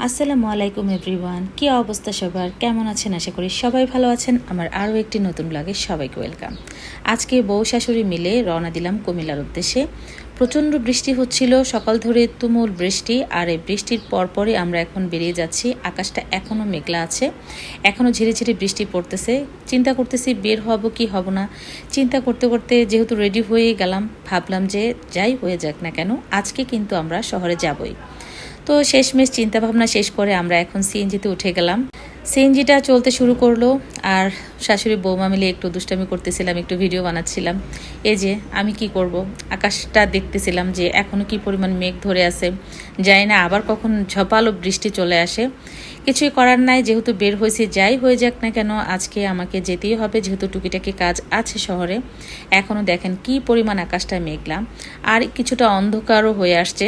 আসসালামু আলাইকুম এভরিওয়ান, কী অবস্থা সবার? কেমন আছেন? আশা করি সবাই ভালো আছেন। আমার আরও একটি নতুন ব্লগে সবাইকে ওয়েলকাম আজকে বউ শাশুড়ি মিলে রওনা দিলাম কুমিল্লার উদ্দেশ্যে। প্রচণ্ড বৃষ্টি হচ্ছিল, সকাল ধরে তুমুল বৃষ্টি, আর এই বৃষ্টির পরপরই আমরা এখন বেরিয়ে যাচ্ছি। আকাশটা এখনও মেঘলা আছে, এখনও ঝিরে ঝিরে বৃষ্টি পড়তেছে। চিন্তা করতেছি বের হব কি হব না। চিন্তা করতে করতে যেহেতু রেডি হয়ে গেলাম, ভাবলাম যে যাই হয়ে যাক না কেন, আজকে কিন্তু আমরা শহরে যাবই। তো শেষমেশ চিন্তাভাবনা শেষ করে আমরা এখন সিএনজিতে উঠে গেলাম। সিএনজিটা চলতে শুরু করল আর শাশুড়ি বৌমা মিলে একটু দুষ্টামি করতেছিলাম, একটু ভিডিও বানাচ্ছিলাম। এই যে আমি কি করব? আকাশটা দেখতেছিলাম যে এখনও কি পরিমাণ মেঘ ধরে আছে। যাই না আবার কখন ঝপালো বৃষ্টি চলে আসে। কিছুই করার নাই, যেহেতু বের হয়েছি যাই হয়ে যাক না কেন, আজকে আমাকে যেতেই হবে, যেহেতু টুকিটাকি কাজ আছে শহরে। এখনও দেখেন কি পরিমাণ আকাশটা মেঘলা। আর কিছুটা অন্ধকারও হয়ে আসছে।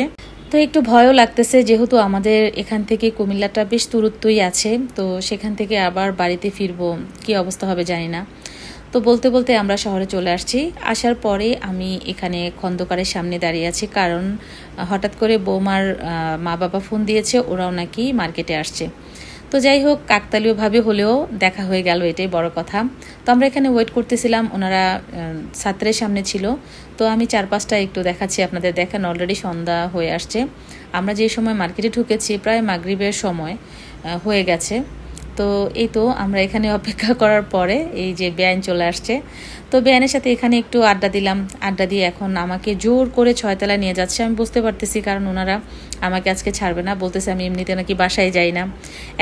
তো একটু ভয়ও লাগতেছে, যেহেতু আমাদের এখান থেকে কুমিল্লাটা বেশ দূরত্বই আছে, তো সেখান থেকে আবার বাড়িতে ফিরবো, কি অবস্থা হবে জানি না। তো বলতে বলতে আমরা শহরে চলে আসছি। আসার পরে আমি এখানে খন্দকারের সামনে দাঁড়িয়ে আছি, কারণ হঠাৎ করে বৌমার মা বাবা ফোন দিয়েছে, ওরাও নাকি মার্কেটে আসছে। তো যাই হোক, কাকতালীয়ভাবে হলেও দেখা হয়ে গেল, এটাই বড় কথা। তো আমরা এখানে ওয়েট করতেছিলাম, ওনারা ছাত্রের সামনে ছিল। তো আমি চার পাঁচটা একটু দেখাচ্ছি, আপনাদের দেখেন অলরেডি সন্ধ্যা হয়ে আসছে। আমরা যে সময় মার্কেটে ঢুকেছি, প্রায় মাগরীবের সময় হয়ে গেছে। তো এই তো আমরা এখানে অপেক্ষা করার পরে এই যে বেআইন চলে আসছে। তো বেআইনের সাথে এখানে একটু আড্ডা দিলাম। আড্ডা দিয়ে এখন আমাকে জোর করে ছয়তলা নিয়ে যাচ্ছে। আমি বুঝতে পারতেছি কারণ ওনারা আমাকে আজকে ছাড়বে না। বলতেছে আমি এমনিতে নাকি বাসায় যাই না।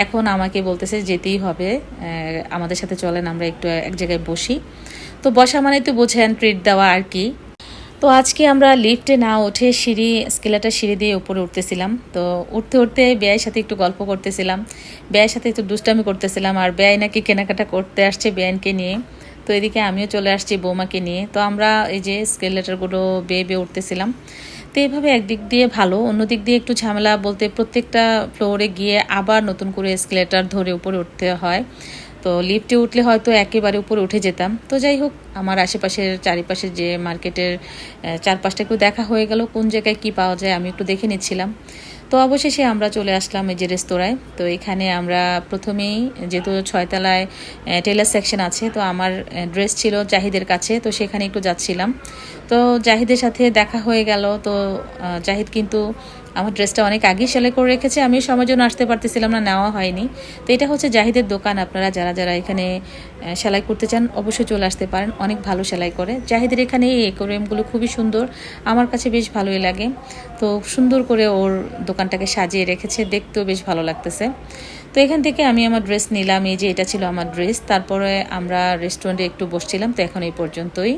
এখন আমাকে বলতেছে যেতেই হবে। আমাদের সাথে চলেন, আমরা একটু এক জায়গায় বসি। তো বসা মানে তো বোঝেন ট্রিট দেওয়া আর কি। তো আজকে আমরা লিফটে না উঠে সিঁড়ি স্কেলাটার সিঁড়ি দিয়ে উপরে উঠতেছিলাম। তো উঠতে উঠতে ব্যয়ের সাথে একটু গল্প করতেছিলাম। ব্যয়ের সাথে একটু দুষ্টামি করতেছিলাম আর ব্যয় নাকি কেনাকাটা করতে আসছে ব্যয়নকে নিয়ে। তো এদিকে আমিও চলে আসছি বৌমাকে নিয়ে। তো আমরা এই যে স্কেলেটারগুলো বেয়ে বেয়ে উঠতেছিলাম। তো এইভাবে একদিক দিয়ে ভালো অন্য দিক দিয়ে একটু ঝামেলা বলতে প্রত্যেকটা ফ্লোরে গিয়ে আবার নতুন করে স্কেলেটার ধরে উপরে উঠতে হয়। তো লিফটে উঠলে হয়তো একেবারে উপরে উঠে যেতাম। তো যাই হোক, আমার আশেপাশের চারিপাশে যে মার্কেটের চারপাশটা একটু দেখা হয়ে গেল, কোন জায়গায় কি পাওয়া যায় আমি একটু দেখে নিচ্ছিলাম। তো অবশেষে আমরা চলে আসলাম এই যে রেস্তোরাঁয়। তো এখানে আমরা প্রথমেই, যেহেতু ছয়তলায় টেলার সেকশন আছে, তো আমার ড্রেস ছিল জাহিদের কাছে, তো সেখানে একটু যাচ্ছিলাম। তো জাহিদের সাথে দেখা হয়ে গেল, তো জাহিদ কিন্তু আমার ড্রেসটা অনেক আগেই সেলাই করে রেখেছে, আমি সময় জন্য আসতে পারতেছিলাম না, নেওয়া হয়নি। তো এটা হচ্ছে জাহিদের দোকান, আপনারা যারা যারা এখানে সেলাই করতে চান অবশ্যই চলে আসতে পারেন, অনেক ভালো সেলাই করে। জাহিদের এখানে এই একোরিয়ামগুলো খুবই সুন্দর, আমার কাছে বেশ ভালোই লাগে। তো সুন্দর করে ওর দোকানটাকে সাজিয়ে রেখেছে, দেখতেও বেশ ভালো লাগতেছে। তো এখান থেকে আমি আমার ড্রেস নিলাম, এই যে এটা ছিল আমার ড্রেস, তারপরে আমরা রেস্টুরেন্টে একটু বসছিলাম, তো এখন এই পর্যন্তই।